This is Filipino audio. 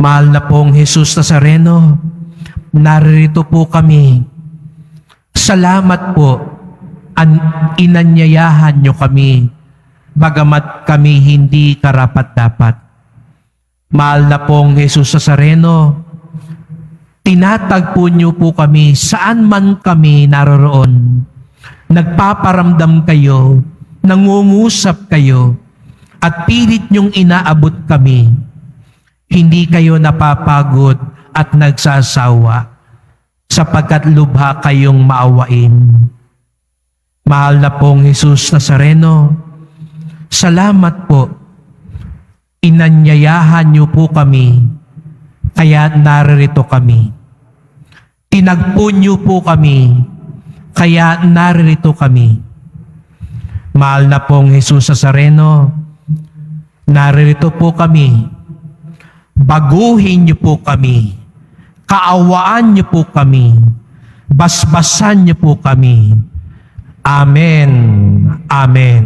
Mahal na pong Jesus Nazareno, naririto po kami. Salamat po, an inanyayahan nyo kami, bagamat kami hindi karapat-dapat. Mahal na pong Jesus Nazareno, tinatagpo niyo po kami saan man kami naroroon. Nagpaparamdam kayo, nangungusap kayo, at pilit niyong inaabot kami. Hindi kayo napapagod at nagsasawa sapagkat lubha kayong maawain. Mahal na pong Jesus Nazareno, salamat po. Inanyayahan niyo po kami, kaya naririto kami. Tinagpo niyo po kami, kaya naririto kami. Mahal na pong Jesus Nazareno, naririto po kami. Baguhin niyo po kami. Kaawaan niyo po kami. Basbasan niyo po kami. Amen. Amen.